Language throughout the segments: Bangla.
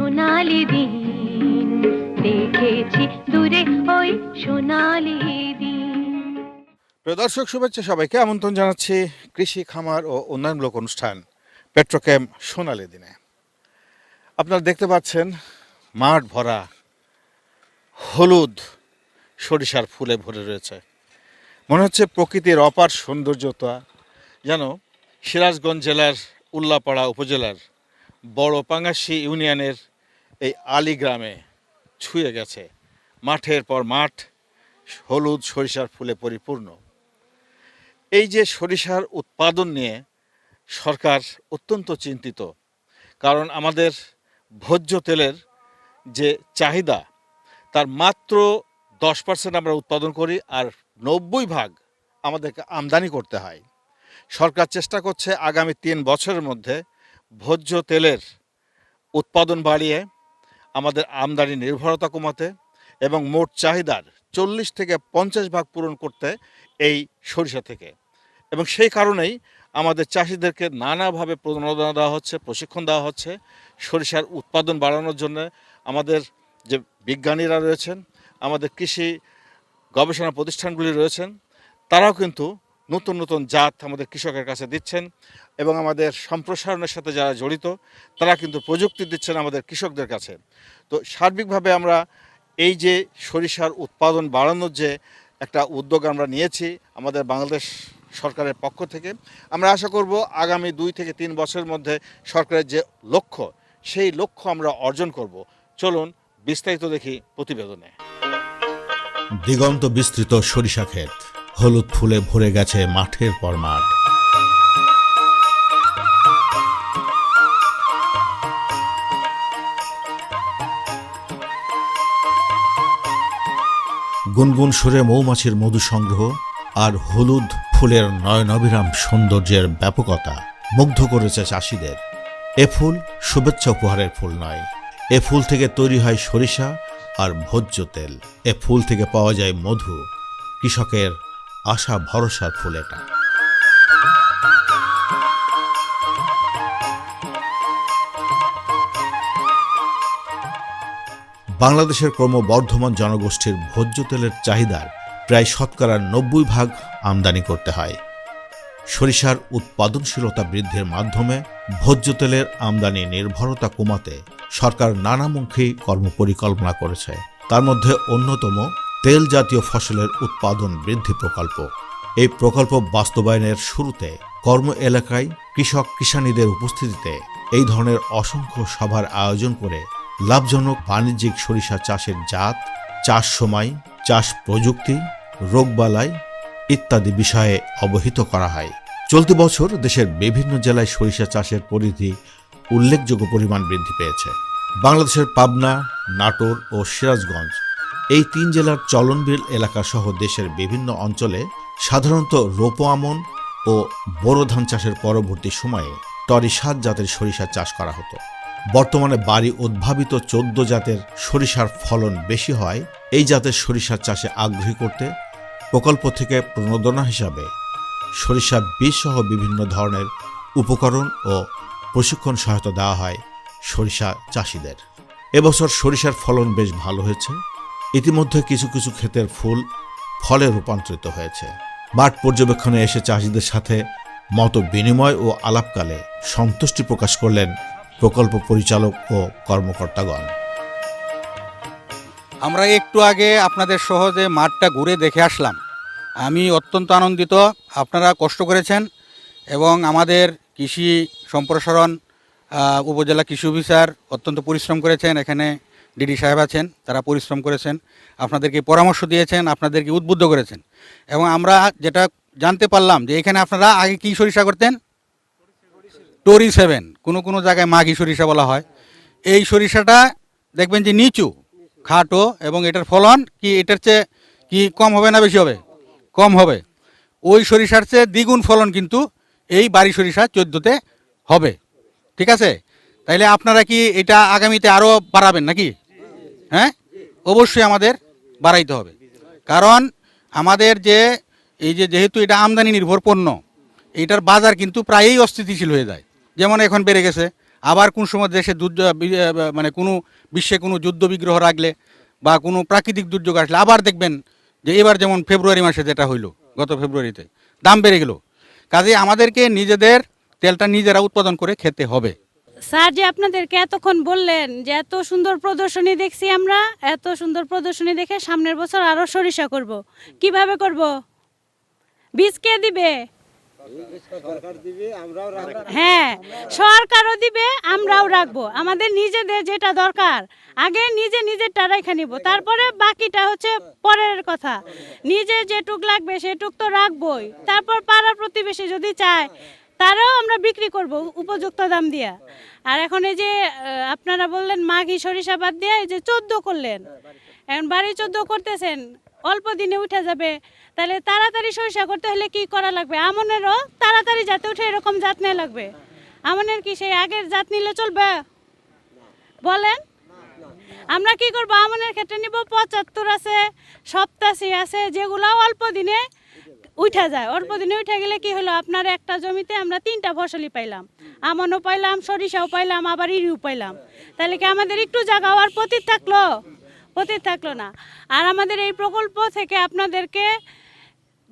সোনালি দিন, দেখেছি দূরে ওই সোনালি দিন। প্রিয় দর্শক, শুভেচ্ছা সবাইকে। আমন্ত্রণ জানাচ্ছি কৃষি, খামার ও উন্নয়নমূলক অনুষ্ঠান পেট্রোক্যাম সোনালী দিনে। আপনারা দেখতে পাচ্ছেন মাঠ ভরা হলুদ সরিষার ফুলে ভরে রয়েছে। মনে হচ্ছে প্রকৃতির অপার সৌন্দর্যতা। যেন সিরাজগঞ্জ জেলার উল্লাপাড়া উপজেলার বড় পাঙ্গাসি ইউনিয়নের এই আলী গ্রামে ছুঁয়ে গেছে। মাঠের পর মাঠ, হলুদ সরিষার ফুলে পরিপূর্ণ। এই যে সরিষার উৎপাদন নিয়ে সরকার অত্যন্ত চিন্তিত, কারণ আমাদের ভোজ্য তেলের যে চাহিদা, তার মাত্র দশ পার্সেন্ট আমরা উৎপাদন করি আর নব্বই ভাগ আমাদেরকে আমদানি করতে হয়। সরকার চেষ্টা করছে আগামী তিন বছরের মধ্যে ভোজ্য তেলের উৎপাদন বাড়িয়ে আমাদের আমদানি নির্ভরতা কমাতে এবং মোট চাহিদার চল্লিশ থেকে পঞ্চাশ ভাগ পূরণ করতে এই সরিষা থেকে। এবং সেই কারণেই আমাদের চাষিদেরকে নানাভাবে প্রণোদনা দেওয়া হচ্ছে, প্রশিক্ষণ দেওয়া হচ্ছে সরিষার উৎপাদন বাড়ানোর জন্য। আমাদের যে বিজ্ঞানীরা রয়েছেন, আমাদের কৃষি গবেষণা প্রতিষ্ঠানগুলি রয়েছেন, তারাও কিন্তু নতুন নতুন জাত আমাদের কৃষকের কাছে দিচ্ছেন এবং আমাদের সম্প্রসারণের সাথে যারা জড়িত, তারা কিন্তু প্রযুক্তি দিচ্ছেন আমাদের কৃষকদের কাছে। তো সার্বিকভাবে আমরা এই যে সরিষার উৎপাদন বাড়ানোর যে একটা উদ্যোগ আমরা নিয়েছি আমাদের বাংলাদেশ সরকারের পক্ষ থেকে, আমরা আশা করব আগামী দুই থেকে তিন বছরের মধ্যে সরকারের যে লক্ষ্য, সেই লক্ষ্য আমরা অর্জন করব। চলুন বিস্তারিত দেখি প্রতিবেদনে। দিগন্ত বিস্তৃত সরিষা ক্ষেত। হলুদ ফুলে ভরে গেছে মাঠের পর মাঠ গুনগুন সুরে মৌমাছির মধু সংগ্রহ আর হলুদ ফুলের নয়নবিরাম সৌন্দর্যের ব্যাপকতা মুগ্ধ করেছে চাষিদের। এ ফুল শুভেচ্ছা উপহারের ফুল নয়। এ ফুল থেকে তৈরি হয় সরিষা আর ভোজ্য তেল। এ ফুল থেকে পাওয়া যায় মধু। কৃষকের আশা ভরসার ফুল এটা। বাংলাদেশের ক্রমবর্ধমান জনগোষ্ঠীর ভোজ্য তেলের চাহিদার প্রায় শতকরা নব্বই ভাগ আমদানি করতে হয়। সরিষার উৎপাদনশীলতা বৃদ্ধির মাধ্যমে ভোজ্য তেলের আমদানি নির্ভরতা কমাতে সরকার নানামুখী কর্মপরিকল্পনা করেছে। তার মধ্যে অন্যতম তেল জাতীয় ফসলের উৎপাদন বৃদ্ধি প্রকল্প। এই প্রকল্প বাস্তবায়নের শুরুতে কর্ম এলাকায় কৃষক কিষানীদের উপস্থিতিতে এই ধরনের অসংখ্য সভার আয়োজন করে লাভজনক বাণিজ্যিক সরিষা চাষের জাত, চাষ সময়, চাষ প্রযুক্তি রোগবালাই ইত্যাদি বিষয়ে অবহিত করা হয়। চলতি বছর দেশের বিভিন্ন জেলায় সরিষা চাষের পরিধি উল্লেখযোগ্য পরিমাণ বৃদ্ধি পেয়েছে। বাংলাদেশের পাবনা, নাটোর ও সিরাজগঞ্জ এই তিন জেলার চলনবিল এলাকা সহ দেশের বিভিন্ন অঞ্চলে সাধারণত রোপো আমন ও বোরো ধান চাষের পরবর্তী সময়ে টরি সাত জাতের সরিষা চাষ করা হতো। বর্তমানে বাড়ি উদ্ভাবিত চোদ্দ জাতের সরিষার ফলন বেশি হয়। এই জাতের সরিষার চাষে আগ্রহী করতে প্রকল্প থেকে প্রণোদনা হিসাবে সরিষা বীজ সহ বিভিন্ন ধরনের উপকরণ ও প্রশিক্ষণ সহায়তা দেওয়া হয় সরিষা চাষিদের। এবছর সরিষার ফলন বেশ ভালো হয়েছে। ইতিমধ্যে কিছু কিছু ক্ষেতের ফুল ফলে রূপান্তরিত হয়েছে। মাঠ পর্যবেক্ষণে এসে চাষিদের সাথে মত বিনিময় ও আলাপকালে সন্তুষ্টি প্রকাশ করলেন প্রকল্প পরিচালক ও কর্মকর্তাগণ। আমরা একটু আগে আপনাদের সহজে মাঠটা ঘুরে দেখে আসলাম। আমি অত্যন্ত আনন্দিত, আপনারা কষ্ট করেছেন এবং আমাদের কৃষি সম্প্রসারণ উপজেলা কৃষি অফিসার অত্যন্ত পরিশ্রম করেছেন এখানে ডিডি সাহেব আছেন, তারা পরিশ্রম করেছেন, আপনাদেরকে পরামর্শ দিয়েছেন, আপনাদেরকে উদ্বুদ্ধ করেছেন। এবং আমরা যেটা জানতে পারলাম যে এখানে আপনারা আগে কি সরিষা করতেন? টরি সেভেন, কোনো কোনো জায়গায় মাঘি সরিষা বলা হয়। এই সরিষাটা দেখবেন যে নিচু, খাটো, এবং এটার ফলন কি এটার চেয়ে কি কম হবে না বেশি হবে? কম হবে। ওই সরিষার চেয়ে দ্বিগুণ ফলন কিন্তু এই বাড়ি সরিষা চোদ্দোতে হবে। ঠিক আছে? তাইলে আপনারা কি এটা আগামীতে আরও বাড়াবেন নাকি? হ্যাঁ? অবশ্যই আমাদের বাড়াইতে হবে। কারণ আমাদের যে, এই যে যেহেতু এটা আমদানি নির্ভর পণ্য, এইটার বাজার কিন্তু প্রায়ই অস্থিতিশীল হয়ে যায়। যেমন এখন বেড়ে গেছে। আবার কোন সময় দেশে যুদ্ধ মানে কোনো বিশ্বে কোনো যুদ্ধ বিগ্রহ রাখলে বা কোনো প্রাকৃতিক দুর্যোগ আসলে আবার দেখবেন যে এবার যেমন ফেব্রুয়ারি মাসে যেটা হইল, গত ফেব্রুয়ারিতে, দাম বেড়ে গেল। কাজে আমাদেরকে নিজেদের তেলটা নিজেরা উৎপাদন করে খেতে হবে। স্যার যে আপনাদেরকে এতক্ষণ বললেন যে এত সুন্দর প্রদর্শনী দেখছি আমরা এত সুন্দর প্রদর্শনী দেখে সামনের বছর আরও সরিষা করব। কীভাবে করব? বীজ কে দিবে? হ্যাঁ সরকারও দিবে আমরাও রাখব। আমাদের নিজেদের যেটা দরকার আগে নিজে নিজের রেখে নিব। তারপরে বাকিটা হচ্ছে পরের কথা। নিজে যেটুক লাগবে সেটুক তো রাখবোই। তারপর পাড়া প্রতিবেশী যদি চায় তারাও আমরা বিক্রি করব উপযুক্ত দাম দিয়া। আর এখন এই যে আপনারা বললেন মাঘি সরিষা বাদ দিয়ে এই যে চোদ্দ করলেন। এখন বাড়ি চোদ্দ করতেছেন, অল্প দিনে উঠে যাবে। তাহলে তাড়াতাড়ি সরিষা করতে হলে কি করা লাগবে? আমনেরও তাড়াতাড়ি যাতে উঠে এরকম জাত নেওয়া লাগবে। আমনের কি সেই আগের জাত নিলে চলবে? বলেন। আমরা কি করব? আমনের ক্ষেত্রে নিব পঁচাত্তর আছে, সপ্তাশি আছে যেগুলো অল্প দিনে উঠা যায়। অল্প দিনে উঠে গেলে কি হলো? আপনার একটা জমিতে আমরা তিনটা ফসলই পাইলাম। আমনও পাইলাম, সরিষাও পাইলাম, আবার ইরিও পাইলাম। তাহলে কি আমাদের একটু জায়গা আর পতিত থাকল? পতিত থাকল না। আর আমাদের এই প্রকল্প থেকে আপনাদেরকে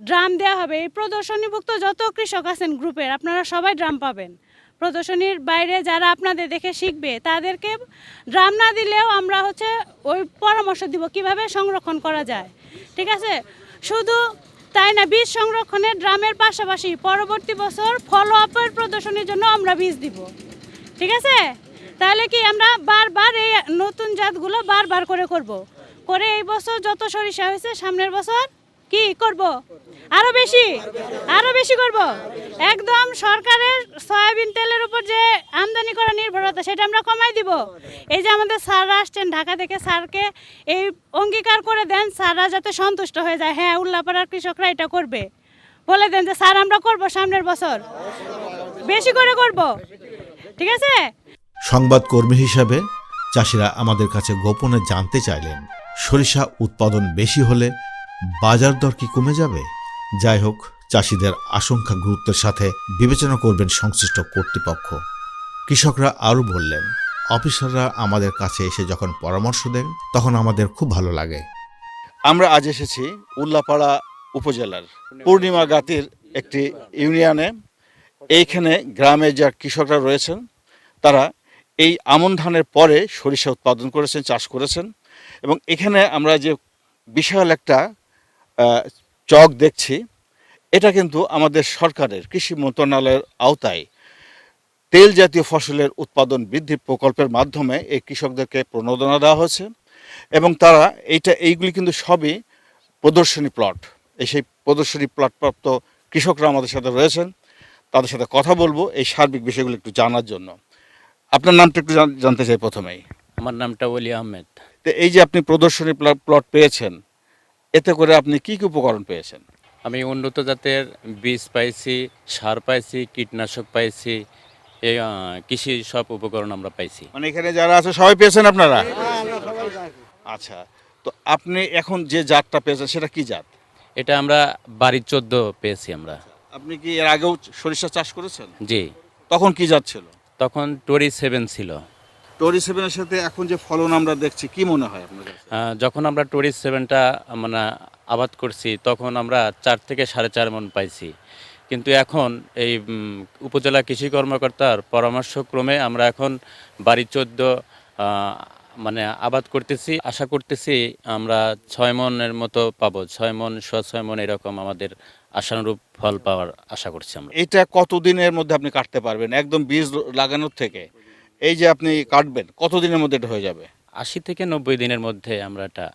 ড্রাম দেওয়া হবে। এই প্রদর্শনীভুক্ত যত কৃষক আছেন গ্রুপের, আপনারা সবাই ড্রাম পাবেন। প্রদর্শনীর বাইরে যারা আপনাদের দেখে শিখবে, তাদেরকে ড্রাম না দিলেও আমরা হচ্ছে ওই পরামর্শ দিব কীভাবে সংরক্ষণ করা যায়। ঠিক আছে? শুধু তাই না, বীজ সংরক্ষণের ড্রামের পাশাপাশি পরবর্তী বছর ফলো আপের প্রদর্শনীর জন্য আমরা বীজ দিব। ঠিক আছে? তাহলে কি আমরা বারবার এই নতুন জাতগুলো বারবার করে করব? করে এই বছর যত সরিষা হয়েছে, সামনের বছর কি করব? আরও বেশি আরও বেশি করব। একদম সরকারের সয়াবিন তেলের উপর যে আমদানি করা নির্ভরতা, সেটা আমরা কমাই দিব। এই যে আমাদের স্যাররা আসছেন ঢাকা থেকে, স্যারকে এই অঙ্গীকার করে দেন, স্যাররা যাতে সন্তুষ্ট হয়ে যায়। হ্যাঁ উল্লাপাড়ার কৃষকরা এটা করবে। বলে দেন যে, স্যার, আমরা করব সামনের বছর। বেশি করে করব। ঠিক আছে? সংবাদকর্মী হিসাবে চাষিরা আমাদের কাছে গোপনে জানতে চাইলেন, সরিষা উৎপাদন বেশি হলে বাজার দর কি কমে যাবে? যাই হোক, চাষিদের আশঙ্কা গুরুত্বের সাথে বিবেচনা করবেন সংশ্লিষ্ট কর্তৃপক্ষ। কৃষকরা আরও বললেন, অফিসাররা আমাদের কাছে এসে যখন পরামর্শ দেন, তখন আমাদের খুব ভালো লাগে। আমরা আজ এসেছি উল্লাপাড়া উপজেলার পূর্ণিমা গাতির একটি ইউনিয়নে। এইখানে গ্রামে যা কৃষকরা রয়েছেন, তারা এই আমন ধানের পরে সরিষা উৎপাদন করেছেন, চাষ করেছেন। এবং এখানে আমরা যে বিশাল একটা চক দেখছি। এটা কিন্তু আমাদের সরকারের কৃষি মন্ত্রণালয়ের আওতায়। তেল জাতীয় ফসলের উৎপাদন বৃদ্ধি প্রকল্পের মাধ্যমে এই কৃষকদেরকে প্রণোদনা দেওয়া হয়েছে এবং তারা এইটা এইগুলি কিন্তু সবই প্রদর্শনী প্লট। এই সেই প্রদর্শনী প্লটপ্রাপ্ত কৃষকরা আমাদের সাথে রয়েছেন। তাদের সাথে কথা বলব এই সার্বিক বিষয়গুলো একটু জানার জন্য। আপনার নামটা একটু জানতে চাই প্রথমেই। আমার নামটা ওলি আহমেদ। তো এই যে আপনি প্রদর্শনী প্লট প্লট পেয়েছেন এতে করে আপনি কি কি উপকরণ পেয়েছেন? আমি উন্নত জাতের বীজ পাইছি সার পাইছি কীটনাশক পাইছি এই কৃষি সব উপকরণ আমরা পাইছি। মানে এখানে যারা আছে সবাই পেয়েছেন আপনারা? আচ্ছা তো আপনি এখন যে জাতটা পেয়েছেন সেটা কি জাত? এটা আমরা বাড়ির চোদ্দ পেয়েছি আমরা। আপনি কি এর আগেও সরিষা চাষ করেছেন? জি। তখন কি জাত ছিল? তখন টোরি সেভেন ছিল। টরি সেভেনের সাথে এখন যে ফলন আমরা দেখছি কি মনে হয় আপনার যখন আমরা টোরি সেভেনটা মানে আবাদ করছি তখন আমরা চার থেকে সাড়ে চার মন পাইছি। কিন্তু এখন এই উপজেলা কৃষি কর্মকর্তার পরামর্শক্রমে আমরা এখন বাড়ি চোদ্দ মানে আবাদ করতেছি। আশা করতেছি আমরা ছয় মনের মতো পাবো। ছয় মন ছ ছয় মন এরকম আমাদের আশানুরূপ ফল পাওয়ার আশা করছি আমরা। এটা কতদিনের মধ্যে আপনি কাটতে পারবেন? একদম বীজ লাগানোর থেকে? এই যে আপনি কাটবেন কতদিনের মধ্যে এটা হয়ে যাবে? আশি থেকে নব্বই দিনের মধ্যে আমরা এটা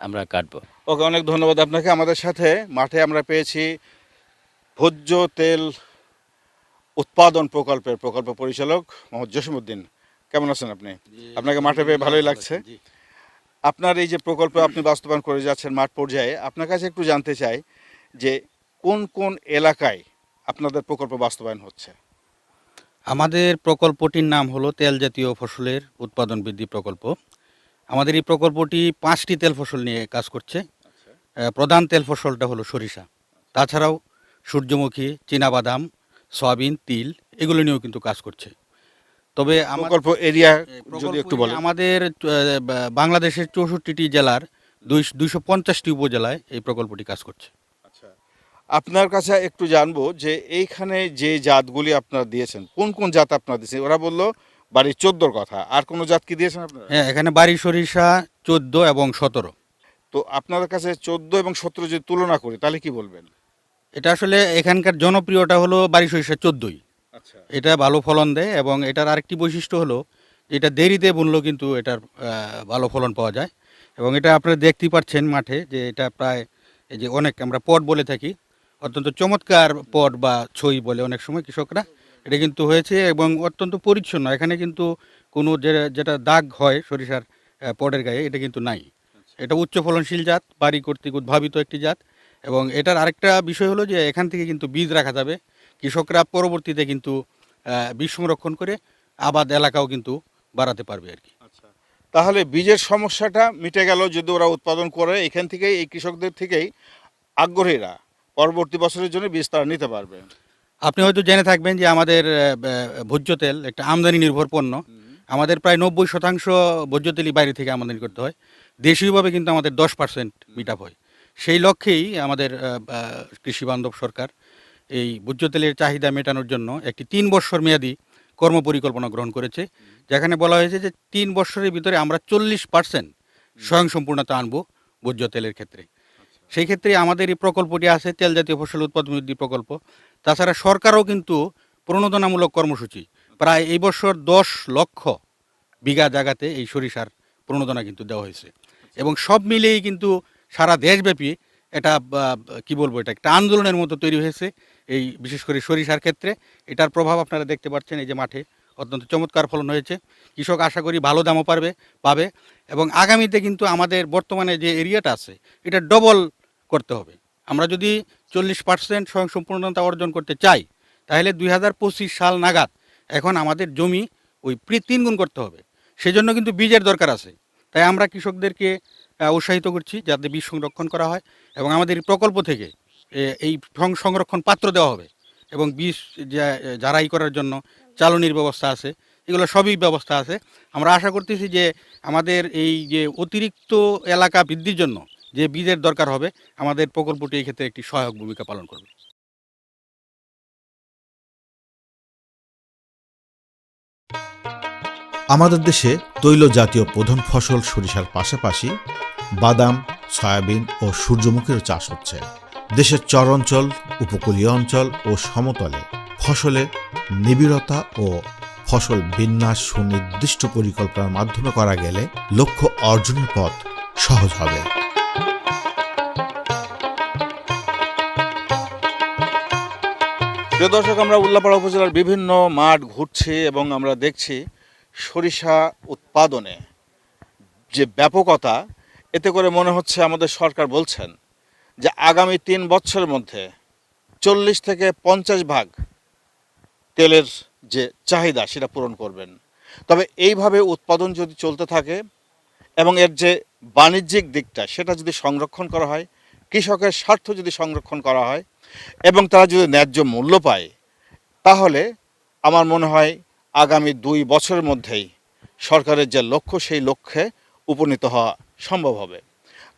আমরা কাটবো। ওকে অনেক ধন্যবাদ আপনাকে। আমাদের সাথে মাঠে আমরা পেয়েছি ভোজ্য তেল উৎপাদন প্রকল্পের প্রকল্প পরিচালক মোহাম্মদ জসিমুদ্দিন কেমন আছেন আপনি? আপনাকে মাঠে পেয়ে ভালোই লাগছে। আপনার এই যে প্রকল্প আপনি বাস্তবায়ন করে যাচ্ছেন মাঠ পর্যায়ে আপনার কাছে একটু জানতে চাই যে কোন কোন এলাকায় আপনাদের প্রকল্প বাস্তবায়ন হচ্ছে? আমাদের প্রকল্পটির নাম হলো তেল জাতীয় ফসলের উৎপাদন বৃদ্ধি প্রকল্প। আমাদের এই প্রকল্পটি পাঁচটি তেল ফসল নিয়ে কাজ করছে। প্রধান তেল ফসলটা হলো সরিষা। তাছাড়াও সূর্যমুখী চীনাবাদাম সয়াবিন তিল এগুলো নিয়েও কিন্তু কাজ করছে। তবে আমার প্রকল্প এরিয়া যদি একটু বলেন। আমাদের বাংলাদেশের চৌষট্টিটি জেলার দুইশো পঞ্চাশটি উপজেলায় এই প্রকল্পটি কাজ করছে। আচ্ছা আপনার কাছে একটু জানব যে এইখানে যে জাতগুলি আপনারা দিয়েছেন কোন কোন জাত আপনারা দিয়েছেন? ওরা বলল বাড়ির চোদ্দোর কথা আর কোনো জাত কি দিয়েছেন আপনারা? হ্যাঁ এখানে বাড়ি সরিষা চোদ্দ এবং সতেরো। তো আপনাদের কাছে চোদ্দ এবং সতেরো যদি তুলনা করি তাহলে কি বলবেন? এটা আসলে এখানকার জনপ্রিয়টা হলো বাড়ি সরিষা চোদ্দই। আচ্ছা। এটা ভালো ফলন দেয় এবং এটার আরেকটি বৈশিষ্ট্য হলো এটা দেরিতে বুনলেও কিন্তু এটার ভালো ফলন পাওয়া যায়। এবং এটা আপনারা দেখতেই পাচ্ছেন মাঠে যে এটা প্রায় এই যে অনেক আমরা পট বলে থাকি অত্যন্ত চমৎকার পট বা ছই বলে অনেক সময় কৃষকরা। এটা কিন্তু হয়েছে এবং অত্যন্ত পরিচ্ছন্ন। এখানে কিন্তু কোনো যে যেটা দাগ হয় সরিষার পটের গায়ে এটা কিন্তু নাই। এটা উচ্চ ফলনশীল জাত বাড়ি কর্তৃক উদ্ভাবিত একটি জাত এবং এটার আরেকটা বিষয় হলো যে এখান থেকে কিন্তু বীজ রাখা যাবে। কৃষকরা পরবর্তীতে কিন্তু বীজ সংরক্ষণ করে আবাদ এলাকাও কিন্তু বাড়াতে পারবে আর কি। আচ্ছা। তাহলে বীজের সমস্যাটা মিটে গেল যদি ওরা উৎপাদন করে এখান থেকেই এই কৃষকদের থেকেই আগ্রহীরা। পরবর্তী বছরের জন্য বীজ তারা নিতে পারবে। আপনি হয়তো জেনে থাকবেন যে আমাদের ভোজ্য তেল একটা আমদানি নির্ভর পণ্য। আমাদের প্রায় নব্বই শতাংশ ভোজ্য তেলই বাইরে থেকে আমদানি করতে হয়। দেশীয়ভাবে কিন্তু আমাদের দশ পার্সেন্ট মিট হয়। সেই লক্ষ্যেই আমাদের কৃষি বান্ধব সরকার এই ভোজ্য তেলের চাহিদা মেটানোর জন্য একটি তিন বছর মেয়াদী কর্মপরিকল্পনা গ্রহণ করেছে। যেখানে বলা হয়েছে যে তিন বছরের ভিতরে আমরা চল্লিশ পার্সেন্ট স্বয়ংসম্পূর্ণতা আনব ভোজ্য তেলের ক্ষেত্রে। সেই ক্ষেত্রে আমাদের এই প্রকল্পটি আছে তেল জাতীয় ফসল উৎপাদন বৃদ্ধি প্রকল্প। তাছাড়া সরকারও কিন্তু প্রণোদনামূলক কর্মসূচি। প্রায় এই বছর দশ লক্ষ বিঘা জায়গাতে এই সরিষার প্রণোদনা কিন্তু দেওয়া হয়েছে। এবং সব মিলিয়েই কিন্তু সারা দেশব্যাপী এটা কি বলব এটা, একটা আন্দোলনের মতো তৈরি হয়েছে এই বিশেষ করে সরিষার ক্ষেত্রে। এটার প্রভাব আপনারা দেখতে পাচ্ছেন এই যে মাঠে অত্যন্ত চমৎকার ফলন হয়েছে। কৃষক আশা করি ভালো দামও পারবে, পাবে। এবং আগামীতে কিন্তু আমাদের বর্তমানে যে এরিয়াটা আছে, এটা ডবল করতে হবে। আমরা যদি চল্লিশ পার্সেন্ট স্বয়ংসম্পূর্ণতা অর্জন করতে চাই, তাহলে দুই হাজার পঁচিশ সাল নাগাদ এখন আমাদের জমি ওই তিন গুণ করতে হবে। সেজন্য কিন্তু বীজের দরকার আছে। তাই আমরা কৃষকদেরকে উৎসাহিত করছি যাতে বীজ সংরক্ষণ করা হয় এবং আমাদের প্রকল্প থেকে এই সংরক্ষণ পাত্র দেওয়া হবে এবং বীজ জারাই করার জন্য চালনির ব্যবস্থা আছে, এগুলো সবই ব্যবস্থা আছে। আমরা আশা করতেছি যে আমাদের এই যে অতিরিক্ত এলাকা বৃদ্ধির জন্য যে বীজের দরকার হবে, আমাদের প্রকল্পটি এই ক্ষেত্রে একটি সহায়ক ভূমিকা পালন করবে। আমাদের দেশে তৈল জাতীয় প্রধান ফসল সরিষার পাশাপাশি বাদাম, সয়াবিন ও সূর্যমুখীর চাষ হচ্ছে। দেশের চর অঞ্চল, উপকূলীয় অঞ্চল ও সমতলে ফসলে নিবিড়তা ও ফসল বিন্যাস সুনির্দিষ্ট পরিকল্পনার মাধ্যমে করা গেলে লক্ষ্য অর্জনের পথ সহজ হবে। প্রিয় দর্শক, আমরা উল্লাপাড়া উপজেলার বিভিন্ন মাঠ ঘুরছি এবং আমরা দেখছি সরিষা উৎপাদনে যে ব্যাপকতা, এতে করে মনে হচ্ছে আমাদের সরকার বলছেন যে আগামী তিন বছরের মধ্যে চল্লিশ থেকে পঞ্চাশ ভাগ তেলের যে চাহিদা সেটা পূরণ করবেন। তবে এইভাবে উৎপাদন যদি চলতে থাকে এবং এর যে বাণিজ্যিক দিকটা সেটা যদি সংরক্ষণ করা হয়, কৃষকের স্বার্থ যদি সংরক্ষণ করা হয় এবং তারা যদি ন্যায্য মূল্য পায়, তাহলে আমার মনে হয় আগামী দুই বছরের মধ্যেই সরকারের যে লক্ষ্য, সেই লক্ষ্যে উপনীত হওয়া সম্ভব হবে।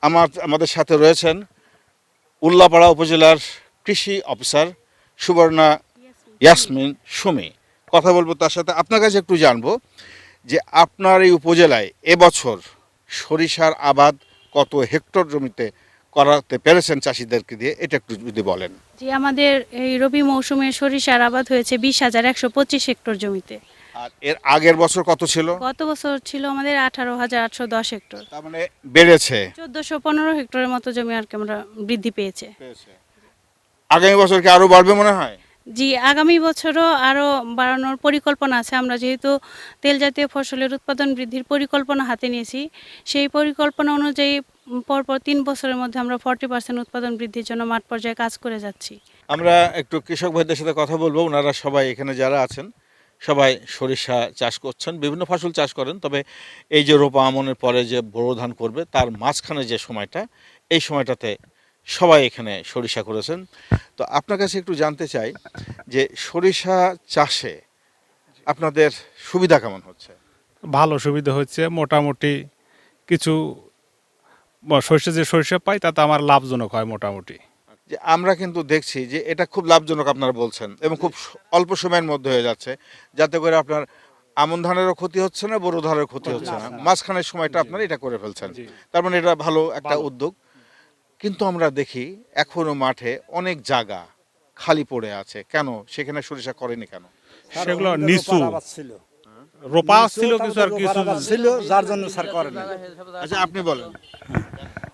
আমার, আমাদের সাথে রয়েছেন উল্লাপাড়া উপজেলার কৃষি অফিসার সুবর্ণা ইয়াসমিন সুমি। কথা বলব তার সাথে। আপনার কাছে একটু জানব যে আপনার এই উপজেলায় এবছর সরিষার আবাদ কত হেক্টর জমিতে করাতে পেরেছেন চাষিদেরকে দিয়ে এটা একটু যদি বলেন। যে আমাদের এই রবি মৌসুমে সরিষার আবাদ হয়েছে বিশ হাজার একশো পঁচিশ হেক্টর জমিতে। আর এর আগের বছর কত ছিল? গত বছর ছিল আমাদের আঠারো হাজার আটশো দশ হেক্টর। তার মানে বেড়েছে। চোদ্দশো পনেরো হেক্টরের মতো জমি আর কি আমরা বৃদ্ধি পেয়েছে। আগামী বছর কি আরও বাড়বে মনে হয়? জি আগামী বছরও আরও বাড়ানোর পরিকল্পনা আছে। আমরা যেহেতু তেল জাতীয় ফসলের উৎপাদন বৃদ্ধির পরিকল্পনা হাতে নিয়েছি সেই পরিকল্পনা অনুযায়ী পরপর তিন বছরের মধ্যে আমরা ফর্টি পার্সেন্ট উৎপাদন বৃদ্ধির জন্য মাঠ পর্যায়ে কাজ করে যাচ্ছি। আমরা একটু কৃষক ভাইদের সাথে কথা বলব। ওনারা সবাই এখানে যারা আছেন সবাই সরিষা চাষ করছেন বিভিন্ন ফসল চাষ করেন। তবে এই যে রোপা আমনের পরে যে বোরো ধান করবে তার মাঝখানে যে সময়টা এই সময়টাতে সবাই এখানে সরিষা করেছেন। তো আপনার কাছে একটু জানতে চাই যে সরিষা চাষে আপনাদের সুবিধা কেমন হচ্ছে? ভালো সুবিধা হচ্ছে। মোটামুটি কিছু সর্ষে যে সর্ষে পাই তাতে আমার লাভজনক হয় মোটামুটি। যে আমরা কিন্তু দেখছি যে এটা খুব লাভজনক আপনারা বলছেন এবং খুব অল্প সময়ের মধ্যে হয়ে যাচ্ছে। যাতে করে আপনার আমন ধানেরও ক্ষতি হচ্ছে না বড় ধানের ক্ষতি হচ্ছে না। মাঝখানের সময়টা আপনারা এটা করে ফেলছেন। তার মানে এটা ভালো একটা উদ্যোগ। কিন্তু আমরা দেখি এখনও মাঠে অনেক জায়গা খালি পড়ে আছে। কেন? সেখানে সরিষা করেনি কেন? সেগুলো নিচু। ছিল। রোপা ছিল কিছু আর কিছু ছিল? যার জন্য স্যার করে না আচ্ছা আপনি বলেন।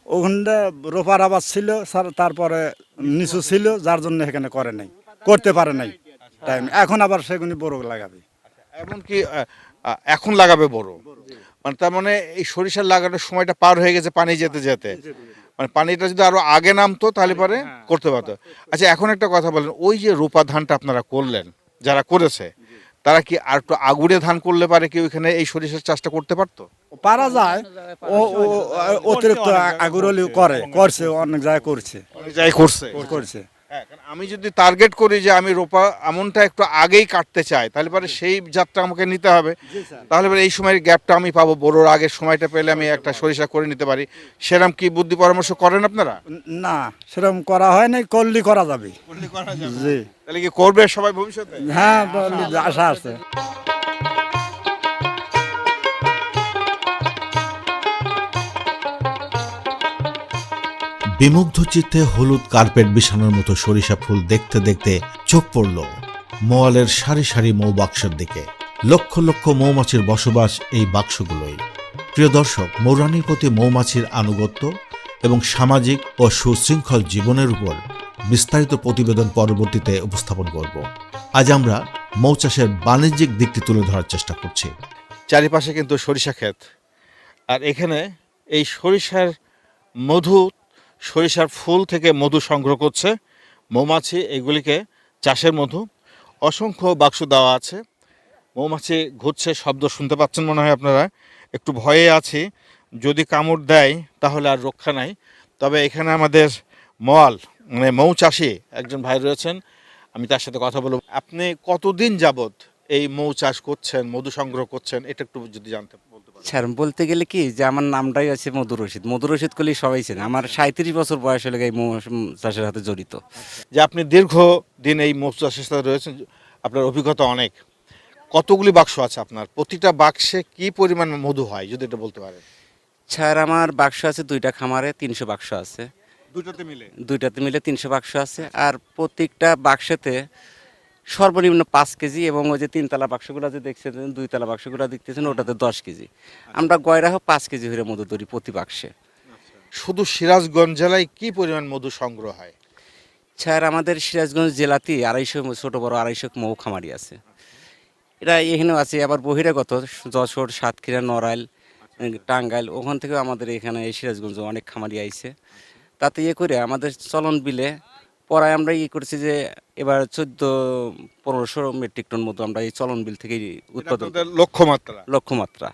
ওখানটা রোপার আবাদ ছিল স্যার তারপরে নিচু ছিল যার জন্য এখানে করে নাই করতে পারে নাই। টাইম এখন আবার সেগুনি বড় লাগাবে। এমনকি আহ, আহ, এখন লাগাবে বড় মানে তার মানে এই সরিষা লাগানোর সময়টা পার হয়ে গেছে পানি যেতে যেতে। মানে পানিটা যদি আরও আগে নামতো তাহলে পরে করতে পারতো। আচ্ছা এখন একটা কথা বলেন ওই যে রূপা ধানটা আপনারা করলেন যারা করেছে তারা কি আর একটু আগুনে ধান করলে পারে কি ওইখানে এই সরিষার চাষটা করতে পারতো? পারা যায়। ও ও অতিরিক্ত আগুরলি করে করছে। অনেক জায়গায় করছে। যাই করছে। করছে। হ্যাঁ, কারণ আমি যদি টার্গেট করি যে আমি রোপা আমনটা একটু আগেই কাটতে চাই তাহলে পরে সেই যাত্রা আমাকে নিতে হবে। তাহলে পরে এই সময়ের গ্যাপটা আমি পাবো বড়োর আগের সময়টা পেলে আমি একটা সরিষা করে নিতে পারি। সেরকম কি বুদ্ধি পরামর্শ করেন আপনারা? না সেরকম করা হয় নাই করলি করা যাবে। জি। তাহলে কি করবে সবাই ভবিষ্যতে? হ্যাঁ আশা আছে। বিমুগ্ধ চিত্তে হলুদ কার্পেট বিছানোর মতো সরিষা ফুল দেখতে দেখতে চোখ পড়ল মোয়ালের সারি সারি মৌবাক্সের দিকে। লক্ষ লক্ষ মৌমাছির বসবাস এই বাক্সগুলোই। প্রিয় দর্শক মৌরানির প্রতি মৌমাছির আনুগত্য এবং সামাজিক ও সুশৃঙ্খল জীবনের উপর বিস্তারিত প্রতিবেদন পরবর্তীতে উপস্থাপন করব। আজ আমরা মৌচাষের বাণিজ্যিক দিকটি তুলে ধরার চেষ্টা করছি। চারিপাশে কিন্তু সরিষা ক্ষেত। আর এখানে এই সরিষার মধু সরিষার ফুল থেকে মধু সংগ্রহ করছে। মৌমাছি এগুলিকে চাষের মধু। অসংখ্য বাক্স দেওয়া আছে। মৌমাছি ঘুরছে শব্দ শুনতে পাচ্ছেন মনে হয় আপনারা। একটু ভয়ে আছি। যদি কামড় দেয় তাহলে আর রক্ষা নাই। তবে এখানে আমাদের মল মানে মৌ চাষি একজন ভাই রয়েছেন। আমি তার সাথে কথা বলব। আপনি কতদিন যাবত এই মৌ চাষ করছেন মধু সংগ্রহ করছেন এটা একটু যদি জানতে বলতে পারেন। স্যার বলতে গেলে কি যে আমার নামটাই আছে মধুর রশিদ। মধুর রশিদ করলেই সবাই চেনে। আমার সাঁত্রিশ বছর বয়স হলে এই মৌ চাষের সাথে জড়িত। যে আপনি দীর্ঘ দিন এই মৌ চাষের সাথে রয়েছেন আপনার অভিজ্ঞতা অনেক। কতগুলি বাক্স আছে আপনার? প্রতিটা বাক্সে কি পরিমাণ মধু হয় যদি এটা বলতে পারেন? স্যার আমার বাক্স আছে দুইটা খামারে তিনশো বাক্স আছে। দুটোতে মিলে? দুইটাতে মিলে তিনশো বাক্স আছে। আর প্রত্যেকটা বাক্সেতে সর্বনিম্ন পাঁচ কেজি এবং ওই যে তিনতলা বাক্সগুলো যে দেখছেন দুইতলা বাক্সগুলো দেখতেছেন ওটাতে দশ কেজি। আমরা গয়রা হোক পাঁচ কেজি হয়ে মধু ধরি প্রতি বাক্সে। শুধু সিরাজগঞ্জ জেলায় কি পরিমাণ মধু সংগ্রহ হয়? স্যার আমাদের সিরাজগঞ্জ জেলাতেই আড়াইশো ছোট বড় আড়াইশো মৌ খামারি আছে। এরা এখানেও আছে আবার বহিরাগত যশোর সাতক্ষীরা নড়াইল টাঙ্গাইল ওখান থেকেও আমাদের এখানে এই সিরাজগঞ্জ অনেক খামারি আইছে। তাতে ইয়ে করে আমাদের চলন বিলে পরায় আমরা ইয়ে করছি যে এবার চোদ্দ পনেরোশো মেট্রিক টন মতো আমরা এই চলন বিল থেকে উৎপাদন লক্ষ্যমাত্রা? লক্ষ্যমাত্রা।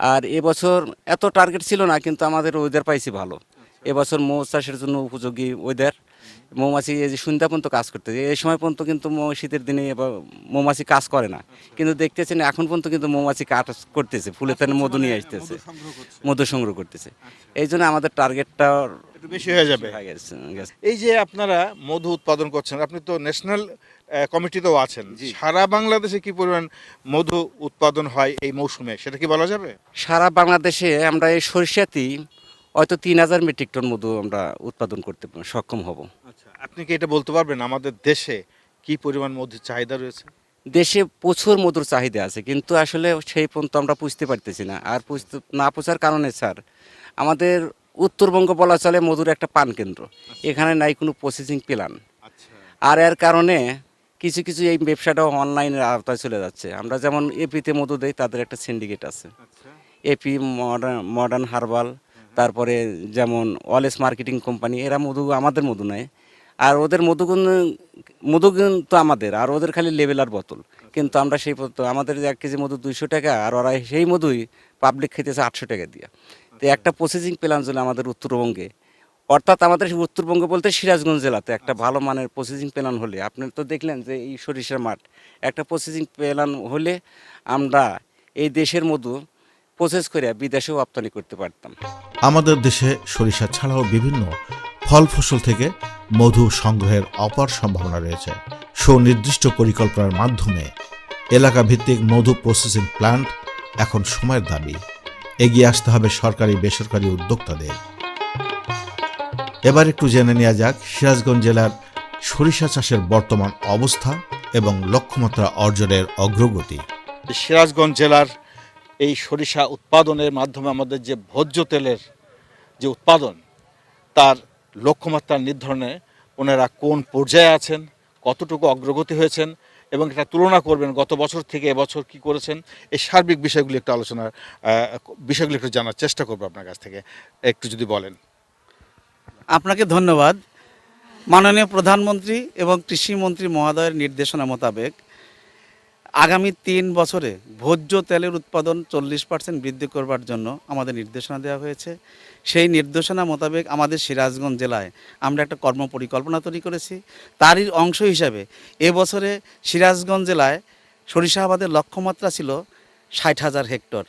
আর এবছর এত টার্গেট ছিল না কিন্তু আমাদের ওয়েদার পাইছি ভালো। এবছর মৌ চাষের জন্য উপযোগী ওয়েদার মৌমাছি এই যে সন্ধ্যা পর্যন্ত কাজ করতে এই সময় পর্যন্ত কিন্তু মৌ- শীতের দিনে এবার মৌমাছি কাজ করে না। কিন্তু দেখতেছেন এখন পর্যন্ত কিন্তু মৌমাছি কাজ করতেছে ফুলের তানে মধু নিয়ে আসতেছে। মধু সংগ্রহ করতেছে। এই জন্য আমাদের টার্গেটটা একটু বেশি হয়ে যাবে। এই যে আপনারা মধু উৎপাদন করছেন আপনি তো ন্যাশনাল কমিটিতেও আছেন। সারা বাংলাদেশে কি পরিমাণ মধু উৎপাদন হয় এই মৌসুমে? সেটা কি বলা যাবে? সারা বাংলাদেশে আমরা এই সরিষাতেই হয়তো তিন হাজার মেট্রিক টন মধু আমরা উৎপাদন করতে সক্ষম হব। আচ্ছা আপনি কি এটা বলতে পারবেন? আমাদের দেশে কি পরিমাণ মধুর চাহিদা রয়েছে? দেশে প্রচুর মধুর চাহিদা আছে কিন্তু আসলে সেই পর্যন্ত আমরা পুষতে পারতেছি না। আর পুষতে না পোষার কারণে স্যার আমাদের উত্তরবঙ্গ বলা চলে মধুর একটা পান কেন্দ্র। এখানে নাই কোনো প্রসেসিং প্ল্যান আচ্ছা। আর এর কারণে কিছু কিছু এই ব্যবসাটাও অনলাইনের আওতায় চলে যাচ্ছে। আমরা যেমন এপিতে মধু দেই তাদের একটা সিন্ডিকেট আছে। এপি মডার্ন মডার্ন হার্বাল তারপরে যেমন ওয়ালেস মার্কেটিং কোম্পানি এরা মধু আমাদের মধু নেয়। আর ওদের মধু গুণ- তো আমাদের আর ওদের খালি লেবেল আর বোতল। কিন্তু আমরা সেই আমাদের এক কেজি মধু দুইশো টাকা আর ওরা সেই মধুই পাবলিক খেতেছে আটশো টাকা দিয়ে। তো একটা প্রসেসিং প্ল্যান ছিল আমাদের উত্তরবঙ্গে। অর্থাৎ আমাদের উত্তরবঙ্গ বলতে সিরাজগঞ্জ জেলাতে একটা ভালো মানের প্রসেসিং প্ল্যান হলে। আপনি তো দেখলেন যে এই সরিষার মাঠ। একটা প্রসেসিং প্ল্যান হলে আমরা এই দেশের মধু প্রসেস করে বিদেশেও রপ্তানি করতে পারতাম। আমাদের দেশে সরিষা ছাড়াও বিভিন্ন ফল ফসল থেকে মধু সংগ্রহের অপার সম্ভাবনা রয়েছে। সুনির্দিষ্ট পরিকল্পনার মাধ্যমে এলাকা ভিত্তিক মধু প্রসেসিং প্ল্যান্ট এখন সময়ের দাবি। এগিয়ে আসতে হবে সরকারি, বেসরকারি উদ্যোক্তাদের। এবার একটু জেনে নেওয়া যাক সিরাজগঞ্জ জেলার সরিষা চাষের বর্তমান অবস্থা এবং লক্ষ্যমাত্রা অর্জনের অগ্রগতি। সিরাজগঞ্জ জেলার এই সরিষা উৎপাদনের মাধ্যমে আমাদের যে ভোজ্য তেলের যে উৎপাদন, তার লক্ষ্যমাত্রা নির্ধারণে ওনারা কোন পর্যায়ে আছেন, কতটুকু অগ্রগতি হয়েছেন এবং এটা তুলনা করবেন গত বছর থেকে এবছর কি করেছেন, এই সার্বিক বিষয়গুলি একটু আলোচনার বিষয়গুলি একটু জানার চেষ্টা করব আপনার কাছ থেকে, একটু যদি বলেন। আপনাকে ধন্যবাদ। মাননীয় প্রধানমন্ত্রী এবং কৃষিমন্ত্রী মহোদয়ের নির্দেশনা মোতাবেক আগামী তিন বছরে ভোজ্য তেলের উৎপাদন চল্লিশ পার্সেন্ট বৃদ্ধি করবার জন্য আমাদের নির্দেশনা দেওয়া হয়েছে। সেই নির্দেশনা মোতাবেক আমাদের সিরাজগঞ্জ জেলায় আমরা একটা কর্ম পরিকল্পনা তৈরি করেছি। তারই অংশ হিসাবে এবছরে সিরাজগঞ্জ জেলায় সরিষা আবাদের লক্ষ্যমাত্রা ছিল ষাট হাজার হেক্টর।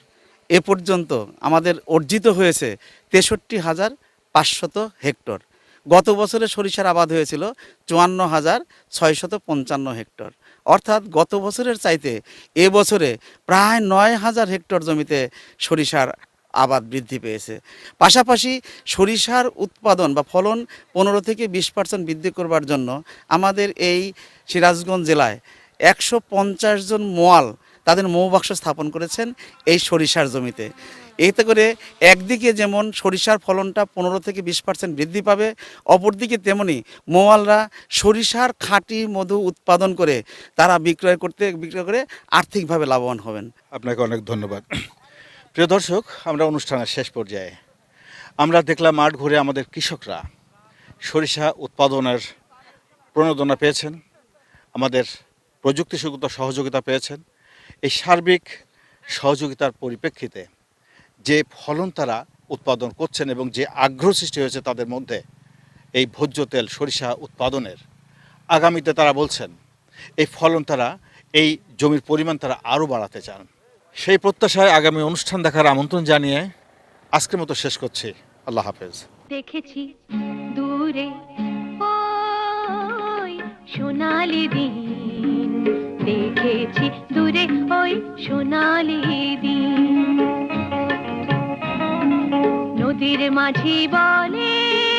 এ পর্যন্ত আমাদের অর্জিত হয়েছে তেষট্টি হাজার পাঁচশত হেক্টর। গত বছরে সরিষার আবাদ হয়েছিল চুয়ান্ন হাজার ছয়শত পঞ্চান্ন হেক্টর। অর্থাৎ গত বছরের চাইতে এ বছরে প্রায় নয় হাজার হেক্টর জমিতে সরিষার আবাদ বৃদ্ধি পেয়েছে। পাশাপাশি সরিষার উৎপাদন বা ফলন পনেরো থেকে বিশ পার্সেন্ট বৃদ্ধি করবার জন্য আমাদের এই সিরাজগঞ্জ জেলায় একশো পঞ্চাশ জন মোয়াল তাদের মৌবাক্স স্থাপন করেছেন এই সরিষার জমিতে। এতে করে একদিকে যেমন সরিষার ফলনটা পনেরো থেকে বিশ পার্সেন্ট বৃদ্ধি পাবে, অপরদিকে তেমনি মোয়ালরা সরিষার খাঁটি মধু উৎপাদন করে তারা বিক্রয় করতে, বিক্রয় করে আর্থিকভাবে লাভবান হবেন। আপনাকে অনেক ধন্যবাদ। প্রিয় দর্শক, আমরা অনুষ্ঠানের শেষ পর্যায়ে। আমরা দেখলাম মাঠ ঘুরে আমাদের কৃষকরা সরিষা উৎপাদনের প্রণোদনা পেয়েছেন, আমাদের প্রযুক্তিগত সহযোগিতা পেয়েছেন। এই সার্বিক সহযোগিতার পরিপ্রেক্ষিতে যে ফলন তারা উৎপাদন করছেন এবং যে আগ্রহ সৃষ্টি হয়েছে তাদের মধ্যে, এই ভোজ্য তেল সরিষা উৎপাদনের, আগামীতে তারা বলছেন, এই ফলন তারা, এই জমির পরিমাণ তারা আরও বাড়াতে চান। সেই প্রত্যাশায় আগামী অনুষ্ঠান দেখার আমন্ত্রণ জানিয়ে আজকের মতো শেষ করছি। আল্লাহ হাফেজ। দেখেছি দূরে, ওই সোনালি দিন। দেখেছি দূরে, ওই সোনালি দিন। নদীর মাঝি বলে